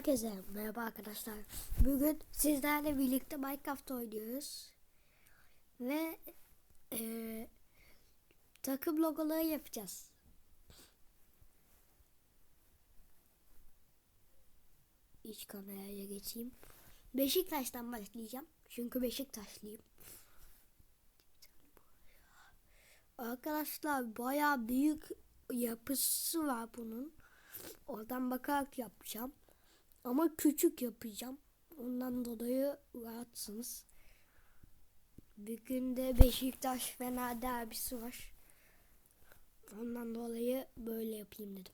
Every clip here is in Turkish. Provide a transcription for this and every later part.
Herkese merhaba arkadaşlar. Bugün sizlerle birlikte Minecraft oynuyoruz. Ve eee, takım logoları yapacağız. İç kameraya geçeyim. Beşiktaş'tan başlayacağım. Çünkü Beşiktaşlıyım. Arkadaşlar bayağı büyük yapısı var bunun. Oradan bakarak yapacağım. Ama küçük yapacağım. Ondan dolayı rahatsınız. Bir günde Beşiktaş Fener derbisi var. Ondan dolayı böyle yapayım dedim.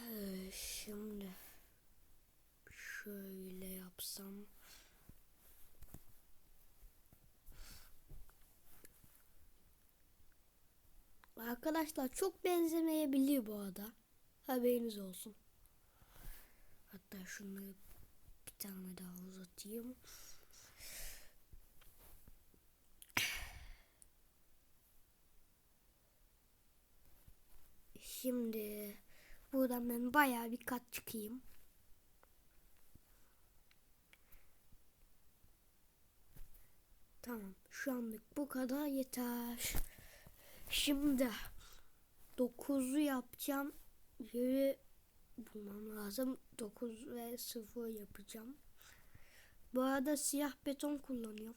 Ee, Şimdi şöyle yapsam. Arkadaşlar çok benzemeyebilir bu arada. Haberiniz olsun. Hatta şunları bir tane daha uzatayım. Şimdi buradan ben bayağı bir kat çıkayım. Tamam şu anlık bu kadar yeter. Şimdi 9'u yapacağım. Yeri bulmam lazım. 9 ve 0 yapacağım. Bu arada siyah beton kullanıyorum.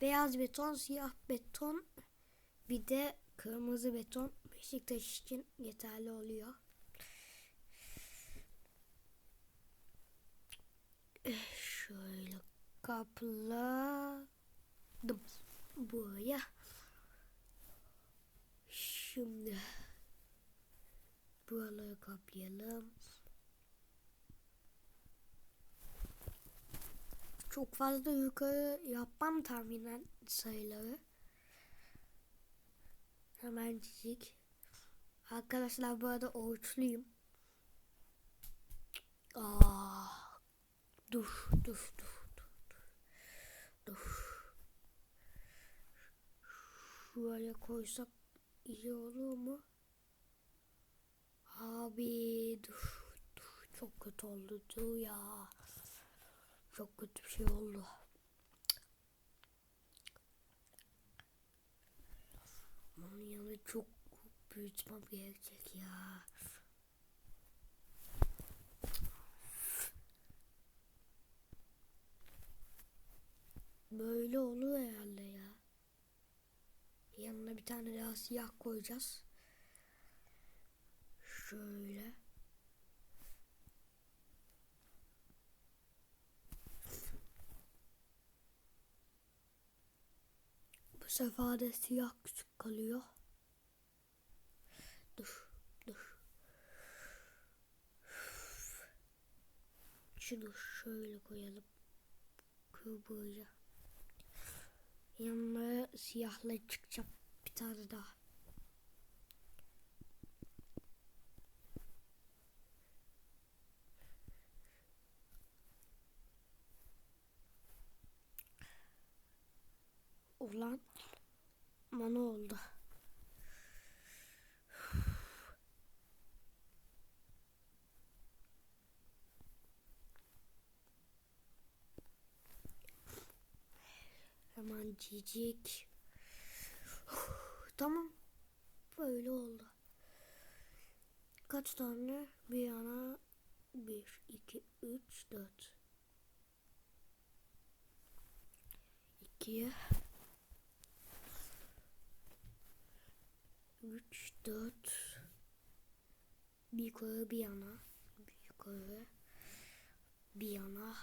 Beyaz beton, siyah beton, bir de kırmızı beton Beşiktaş için yeterli oluyor. Şöyle kapladım buraya. Şimdi buraları kaplayalım. Çok fazla yukarı yapmam tahminen sayıları. Hemencik. Arkadaşlar bu arada oruçluyum. Aa, dur, dur, dur, dur, dur, dur. Şuraya koysak iyi olur mu? Abi dur, dur, çok kötü oldu dur ya. Çok kötü bir şey oldu. Onun yanı çok büyütmem gerekecek ya. Böyle olur herhalde ya. Yanına bir tane daha siyah koyacağız. Şöyle. Bu sefer de siyah küçük kalıyor. Dur, dur. Şunu şöyle koyalım. Kıvırca. Yanına siyahla çıkacak bir tane daha. Ulan bana oldu. Hemen cicik. Tamam. Böyle oldu. Kaç tane? Bir yana. Bir, iki, üç, dört. İki. Üç, dört. Bir yukarı bir yana. Bir yukarı. Bir yana.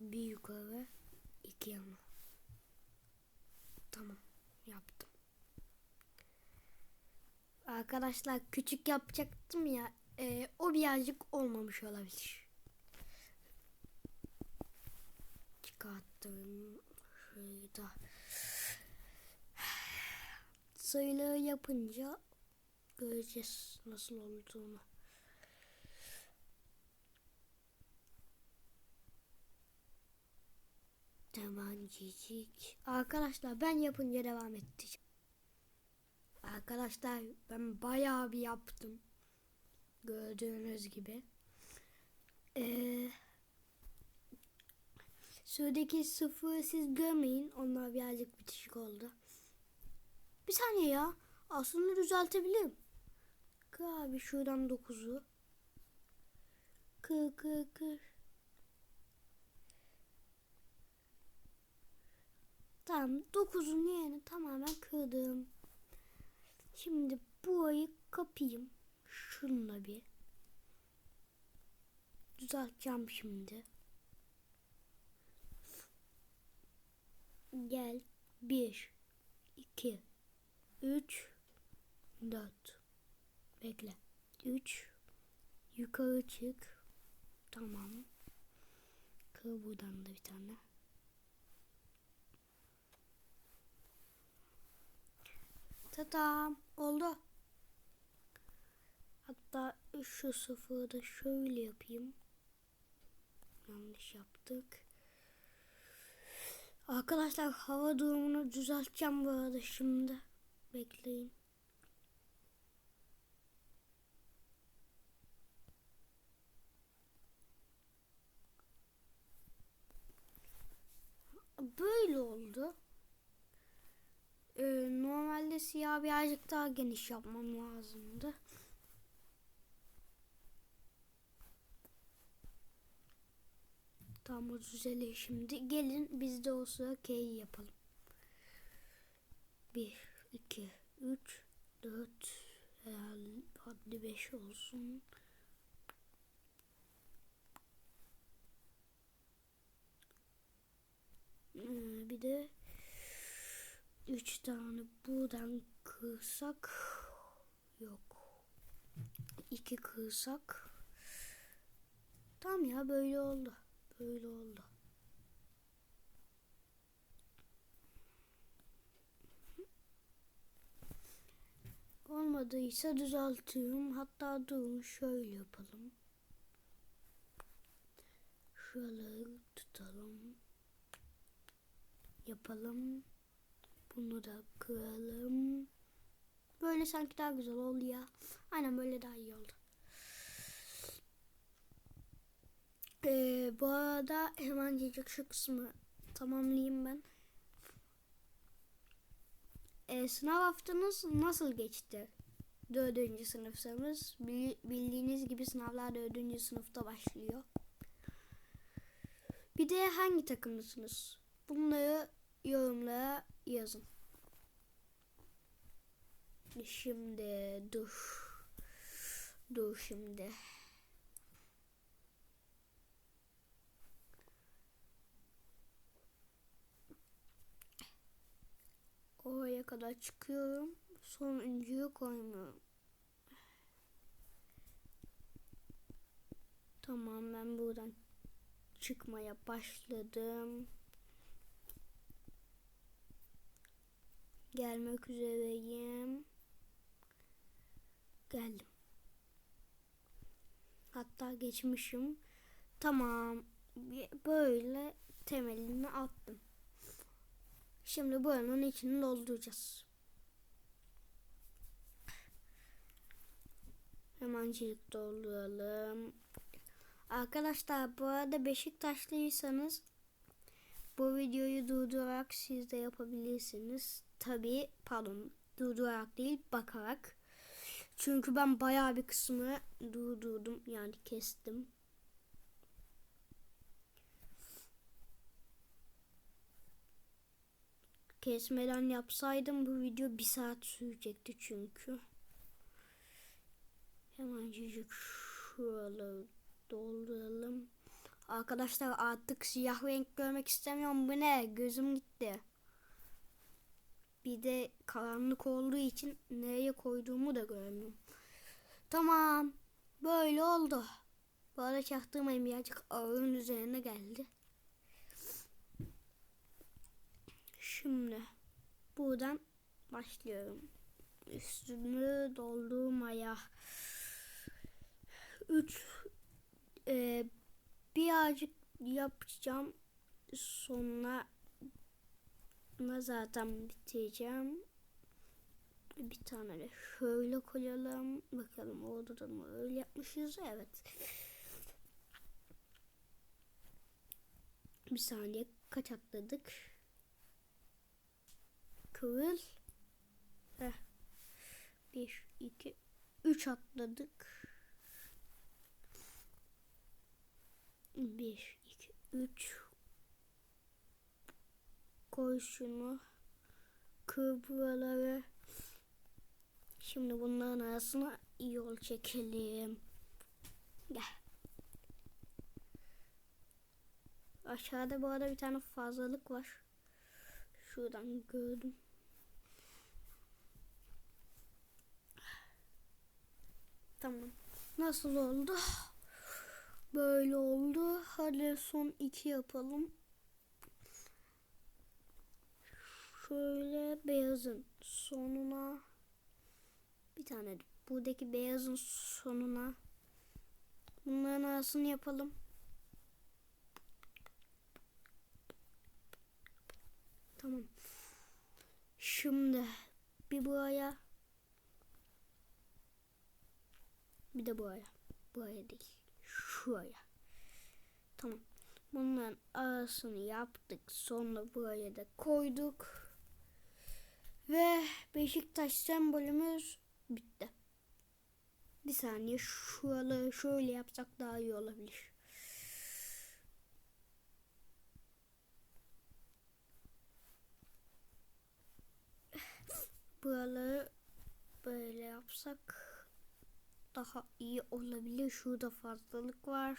Bir yukarı. İki yana. Tamam. Yaptım. Arkadaşlar küçük yapacaktım ya. e, o birazcık olmamış olabilir. Çıkarttım. Şurada. Sayıları yapınca göreceğiz nasıl olduğunu. Temancicik. Arkadaşlar ben yapınca devam edeceğim. Arkadaşlar ben bayağı bir yaptım. Gördüğünüz gibi. Ee, şuradaki sıfırı siz görmeyin. Onlar birazcık bitişik oldu. Bir saniye ya. Aslında düzeltebilirim. Kır abi şuradan 9'u. Kır kır kır. Tamam 9'un yerini tamamen kırdım. Şimdi burayı kapayım. Şununla bir. Düzelteceğim şimdi. Gel. 1 2 3 4 Bekle. 3 Yukarı çık. Tamam. Kır buradan da bir tane. Tatam oldu. Hatta şu sıfırı da şöyle yapayım. Yanlış yaptık. Arkadaşlar hava durumunu düzelteceğim bu arada şimdi. Bekleyin. Böyle oldu. Ee, normalde siyah birazcık daha geniş yapmam lazımdı. Tamam o düzelir şimdi. Gelin biz de o sıra yapalım. 1, 2, 3, 4, herhalde hadi 5 olsun. Ee, bir de 3 tane buradan kırsak yok. 2 kırsak tam ya böyle oldu. Böyle oldu. Olmadıysa düzeltiyorum. Hatta durun şöyle yapalım. Şuraları tutalım. Yapalım. Bunu da kıralım. Böyle sanki daha güzel oldu ya. Aynen böyle daha iyi oldu. Ee, bu arada hemencecik şu kısmı tamamlayayım ben. Ee, sınav haftanız nasıl geçti? Dördüncü sınıfsanız bildiğiniz gibi sınavlar dördüncü sınıfta başlıyor. Bir de hangi takımlısınız? Bunları yorumlara yazın. Şimdi dur. Dur şimdi. Oraya kadar çıkıyorum. Sonuncuyu koymuyorum. Tamam ben buradan çıkmaya başladım. Gelmek üzereyim. Geldim. Hatta geçmişim. Tamam. Böyle temelini attım. Şimdi buranın içini dolduracağız. Hemencilik dolduralım. Arkadaşlar bu arada Beşiktaşlıysanız bu videoyu durdurarak siz de yapabilirsiniz. Tabi pardon durdurarak değil bakarak. Çünkü ben bayağı bir kısmı durdurdum yani kestim. Kesmeden yapsaydım bu video bir saat sürecekti çünkü. Hemen şuraları dolduralım. Arkadaşlar artık siyah renk görmek istemiyorum. Bu ne? Gözüm gitti. Bir de karanlık olduğu için nereye koyduğumu da görmüyorum. Tamam. Böyle oldu. Bu arada çaktırmayın birazcık ağırın üzerine geldi. Şimdi buradan başlıyorum. Üstünü doldurmaya. Üç e, birazcık yapacağım. Tarafına zaten bitireceğim. Bir tane de şöyle koyalım. Bakalım orada da mı öyle yapmışız? Evet. Bir saniye kaç atladık? Kıvıl. Heh. Bir, iki, üç atladık. Bir, iki, üç. Koy şunu. Kır. Şimdi bunların arasına yol çekelim. Gel. Aşağıda bu arada bir tane fazlalık var. Şuradan gördüm. Tamam. Nasıl oldu? Böyle oldu. Hadi son iki yapalım. Şöyle beyazın sonuna bir tane buradaki beyazın sonuna bunların arasını yapalım. Tamam. Şimdi bir buraya bir de buraya. Buraya değil. Şuraya. Tamam. Bunların arasını yaptık. Sonra buraya da koyduk. Ve Beşiktaş sembolümüz bitti. Bir saniye şuraları şöyle yapsak daha iyi olabilir. Buraları böyle yapsak daha iyi olabilir. Şurada fazlalık var.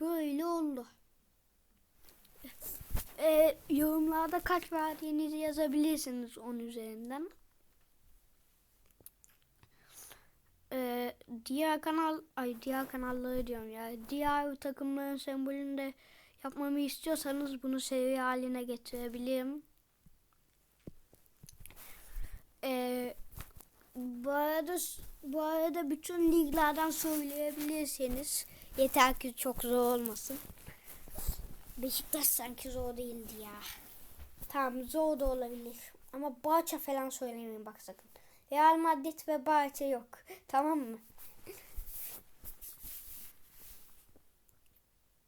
Böyle oldu. Ee, yorumlarda kaç verdiğinizi yazabilirsiniz 10 üzerinden. Ee, diğer kanal, ay diğer kanalları diyorum ya. Diğer takımların sembolünü de yapmamı istiyorsanız bunu seri haline getirebilirim. Ee, bu arada bu arada bütün liglerden söyleyebilirseniz yeter ki çok zor olmasın. Beşiktaş sanki zor değildi ya. Tamam zor da olabilir. Ama Barça falan söylemeyin bak sakın. Real Madrid ve Barça yok. Tamam mı?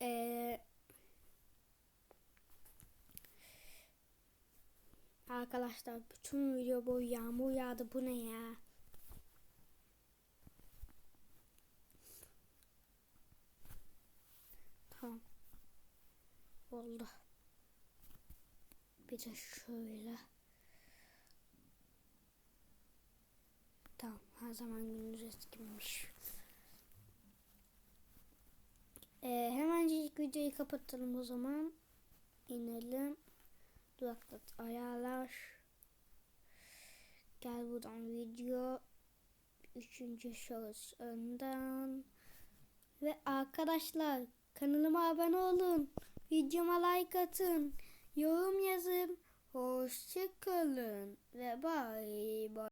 Ee, arkadaşlar bütün video boyu yağmur yağdı. Bu ne ya? Tamam oldu. Bir de şöyle. Tamam her zaman gündüz eskimiş. Ee, hemencik videoyu kapatalım o zaman. İnelim. Duraklat ayarlar. Gel buradan video. Üçüncü şahıs önden. Ve arkadaşlar kanalıma abone olun. Videoma like atın. Yorum yazın. Hoşçakalın ve bye bye.